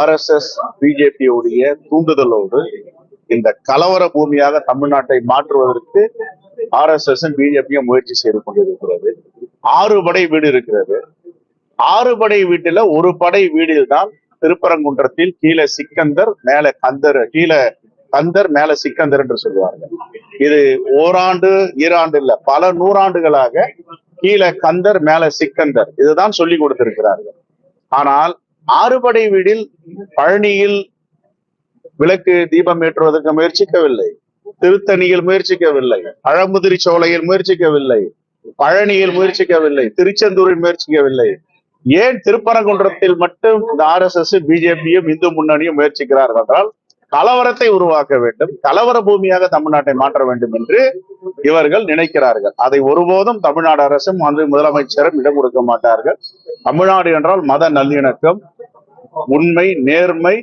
RSS பிஜேபியுடைய தூண்டுதலோடு இந்த கலவர பூமியாக தமிழ்நாட்டை மாற்றுவதற்கு ஆர்எஸ்எஸ் பிஜேபியும் முயற்சி செய்து கொண்டிருக்கிறது. ஆறு படை வீடு இருக்கிறது. ஆறு படை வீட்டுல ஒரு படை வீடில் தான் திருப்பரங்குன்றத்தில் கீழே சிக்கந்தர் மேல கந்தர் கீழே கந்தர் மேல சிக்கந்தர் என்று சொல்லுவார்கள். இது ஓராண்டு ஈராண்டு இல்ல பல நூறாண்டுகளாக கீழே கந்தர் மேல சிக்கந்தர். இதுதான் சொல்லி கொடுத்திருக்கிறார்கள். ஆனால் ஆறுபடை வீடில் பழனியில் விளக்கு தீபம் ஏற்றுவதற்கு முயற்சிக்கவில்லை. திருத்தணியில் முயற்சிக்கவில்லை. பழமுதிரி சோலையில் முயற்சிக்கவில்லை. பழனியில் முயற்சிக்கவில்லை. திருச்செந்தூரில் முயற்சிக்கவில்லை. ஏன் திருப்பரங்குன்றத்தில் மட்டும் இந்த ஆர் எஸ் எஸ் பிஜேபியும் இந்து முன்னணியும் முயற்சிக்கிறார்கள் என்றால் கலவரத்தை உருவாக்க வேண்டும் கலவர பூமியாக தமிழ்நாட்டை மாற்ற வேண்டும் என்று இவர்கள் நினைக்கிறார்கள். அதை ஒருபோதும் தமிழ்நாடு அரசும் முதலமைச்சரும் இடம் கொடுக்க மாட்டார்கள். தமிழ்நாடு என்றால் மத நல்லிணக்கம் உண்மை நேர்மை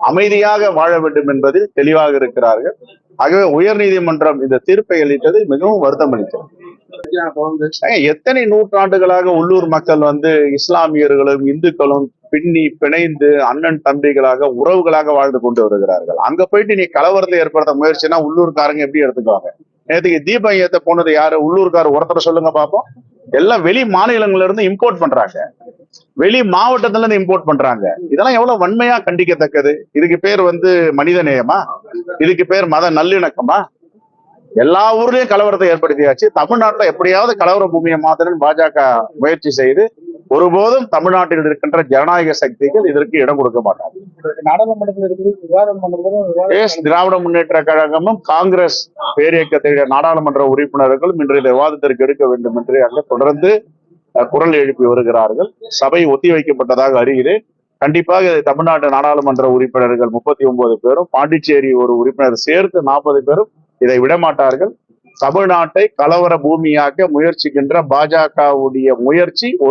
அமைதியாக வாழ வேண்டும் என்பதில் தெளிவாக இருக்கிறார்கள். ஆகவே உயர்நீதிமன்றம் இந்த தீர்ப்பை அளித்தது மிகவும் வருத்தம் அளித்தது எத்தனை நூற்றாண்டுகளாக உள்ளூர் மக்கள் வந்து இஸ்லாமியர்களும் இந்துக்களும் பின்னி பிணைந்து அண்ணன் தம்பிகளாக உறவுகளாக வாழ்ந்து கொண்டு வருகிறார்கள். அங்க போயிட்டு நீ கலவரத்தை ஏற்படுத்த முயற்சினா உள்ளூர்காரங்க எப்படி எடுத்துக்குவாங்க? நேற்றுக்கு தீபம் ஏத்த போனது யாரு? உள்ளூர்கார் ஒருத்தர் சொல்லுங்க பாப்போம். எல்லாம் வெளி மாநிலங்கள்ல இருந்து இம்போர்ட் பண்றாங்க. வெளி மாவட்டத்துல இருந்து இம்போர்ட் பண்றாங்க. இதெல்லாம் எவ்வளவு வன்மையா கண்டிக்கத்தக்கது? இதுக்கு பேர் வந்து மனித நேயமா இதுக்கு பேர் மத நல்லிணக்கமா? எல்லா ஊர்லயும் கலவரத்தை ஏற்படுத்தியாச்சு. தமிழ்நாட்டுல எப்படியாவது கலவர பூமியை மாத்தணும்னு பாஜக முயற்சி செய்து ஒருபோதும் தமிழ்நாட்டில் இருக்கின்ற ஜனநாயக சக்திகள் இதற்கு இடம் கொடுக்க மாட்டாங்க எஸ் திராவிட முன்னேற்ற கழகமும் காங்கிரஸ் பேரியக்கத்துடைய நாடாளுமன்ற உறுப்பினர்களும் இன்றைய விவாதத்திற்கு எடுக்க வேண்டும் என்று அங்க தொடர்ந்து குரல் எழுப்பி வருகிறார்கள். சபை ஒத்தி வைக்கப்பட்டதாக அறிகிறேன். கண்டிப்பாக தமிழ்நாட்டு நாடாளுமன்ற உறுப்பினர்கள் முப்பத்தி ஒன்பது பேரும் பாண்டிச்சேரி ஒரு உறுப்பினர் சேர்த்து நாற்பது பேரும் இதை விடமாட்டார்கள். தமிழ்நாட்டை கலவர பூமியாக்க முயற்சிக்கின்ற பாஜகவுடைய முயற்சி ஒரு